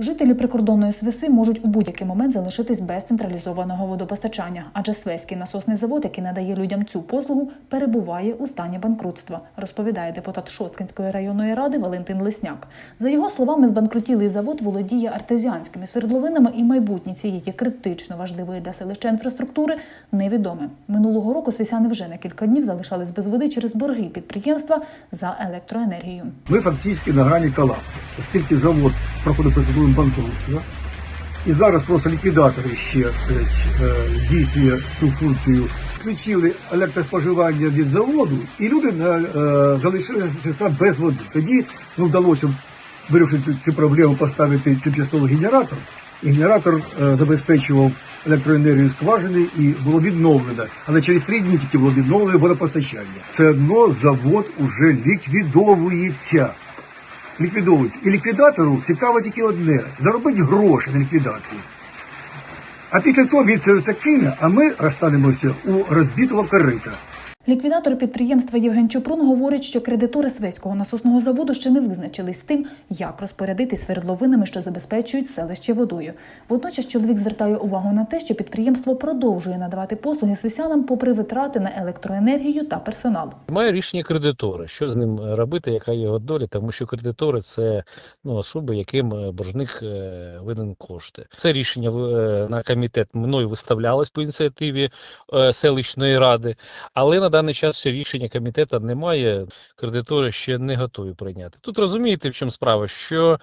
Жителі прикордонної Свиси можуть у будь-який момент залишитись без централізованого водопостачання, адже Свеський насосний завод, який надає людям цю послугу, перебуває у стані банкрутства, розповідає депутат Шосткинської районної ради Валентин Лисняк. За його словами, збанкрутілий завод володіє артезіанськими свердловинами, і майбутнє цієї критично важливої для селища інфраструктури невідоме. Минулого року свисяни вже на кілька днів залишались без води через борги підприємства за електроенергію. Ми фактично на грані колапсу, оскільки завод проходить процедуру банкрутства. І зараз просто ліквідатори ще е, здійснює цю функцію. Включили електроспоживання від заводу, і люди е, залишилися без води. Тоді ну, вдалося вирішити цю проблему, поставити тимчасовий генератор. І генератор е, забезпечував електроенергію скважини і було відновлено. Але через три дні тільки було відновлено водопостачання. Все одно завод уже ліквідовується. Ліквідовується. І ліквідатору цікаво тільки одне заробити гроші на ліквідацію. А після цього він це все кине, а ми розстанемося у розбитого корита. Ліквідатор підприємства Євген Чупрун говорить, що кредитори Свеського насосного заводу ще не визначились з тим, як розпорядитись свердловинами, що забезпечують селище водою. Водночас чоловік звертає увагу на те, що підприємство продовжує надавати послуги свисянам попри витрати на електроенергію та персонал. Має рішення кредитора, що з ним робити, яка його доля, тому що кредитори це ну, особи, яким е, боржник е, винен кошти. Це рішення е, на комітет мною виставлялось по ініціативі селищної ради, але на даний час ще рішення комітету немає. Кредитори ще не готові прийняти. Тут розумієте, в чому справа, що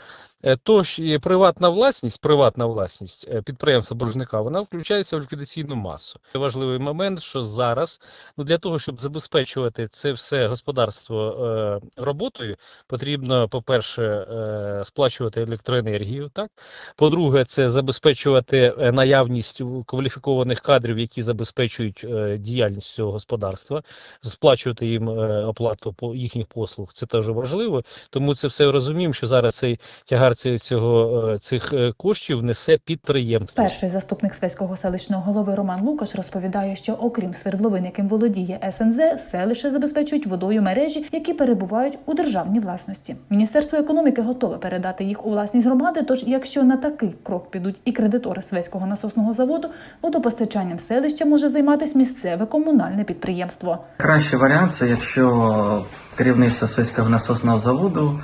е, то ж приватна власність, приватна власність е, підприємства боржника, вона включається в ліквідаційну масу. Це важливий момент, що зараз ну для того, щоб забезпечувати це все господарство е, роботою, потрібно, по-перше, е, сплачувати електроенергію. Так, по-друге, це забезпечувати е, наявність кваліфікованих кадрів, які забезпечують е, діяльність цього господарства, сплачувати їм е, оплату по їхніх послуг. Це теж важливо. Тому це все розуміємо, що зараз цей тягар цього е, цих е, коштів несе підприємство. Перший заступник Свеського селищного голови Роман Лукаш розповідає, що окрім свердловин, яким володіє СНЗ, селище забезпечують водою мережі, які перебувають у державній власності. Міністерство економіки готове передати їх у власність громади. Тож, якщо на такий крок підуть і кредитори Свеського насосного заводу, водопостачанням селища може займатися місцеве комунальне підприємство. Кращий варіант це якщо керівництво Свиського насосного заводу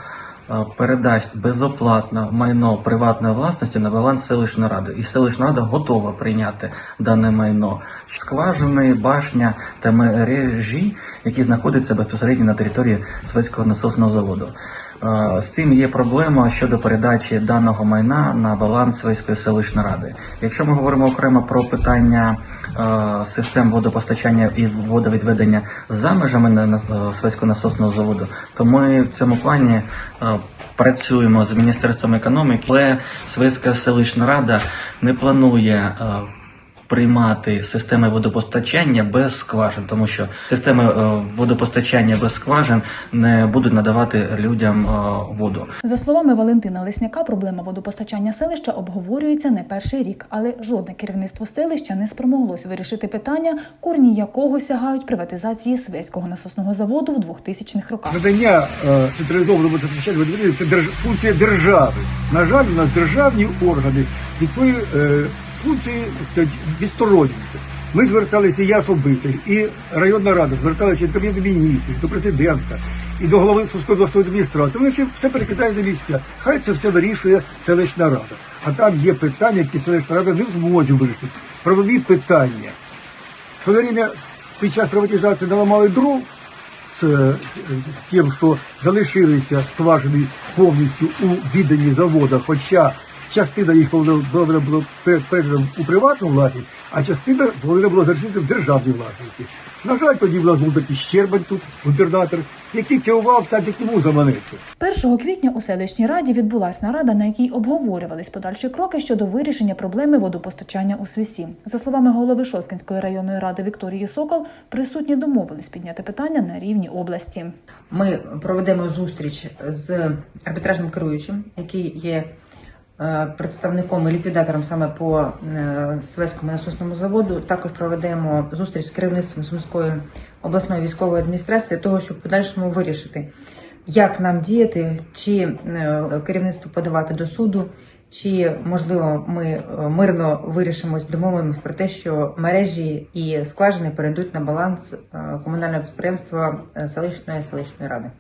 передасть безоплатно майно приватної власності на баланс селищної ради. І селищна рада готова прийняти дане майно. Скважини, башня та мережі, які знаходяться безпосередньо на території Свиського насосного заводу. Е, З цим є проблема щодо передачі даного майна на баланс Свиської селищної ради. Якщо ми говоримо окремо про питання е, систем водопостачання і водовідведення за межами е, насосного заводу, то ми в цьому плані е, працюємо з Міністерством економіки, але Свиська селищна рада не планує. Приймати системи водопостачання без скважин, тому що системи е, водопостачання без скважин не будуть надавати людям е, воду. За словами Валентина Лесняка, проблема водопостачання селища обговорюється не перший рік, але жодне керівництво селища не спромоглось вирішити питання, корні якого сягають приватизації Свеського насосного заводу в 2000-х роках. Надання е, централізованого водопостачання це функція держави. На жаль, у нас державні органи від функції відсторонюються. Ми зверталися, я особисто, і районна рада зверталася до Кабінету міністрів, до президента і до голови Сумської обласної адміністрації. Вони всі все перекидають на місця. Хай це все вирішує селищна рада. А там є питання, які селищна рада не в змозі вирішити. Правові питання. Время під час приватизації наламали дров з, з, з тим, що залишилися скважини повністю у відданні завода, хоча частина їх повинна була передана у приватну власність, а частина повинна була залишитися в державній власності. На жаль, тоді в нас був такий Щербань тут, губернатор, який керував так, як йому заманеться. 1 квітня у селищній раді відбулась нарада, на якій обговорювались подальші кроки щодо вирішення проблеми водопостачання у Свісі. За словами голови Шоскінської районної ради Вікторії Сокол, присутні домовились підняти питання на рівні області. Ми проведемо зустріч з арбітражним керуючим, який є представником і ліквідатором саме по е, Свеському насосному заводу. Також проведемо зустріч з керівництвом Сумської обласної військової адміністрації для того, щоб в подальшому вирішити, як нам діяти, чи е, керівництво подавати до суду, чи можливо ми е, мирно вирішимось, домовимось про те, що мережі і скважини перейдуть на баланс е, комунального підприємства е, селищної селищної ради.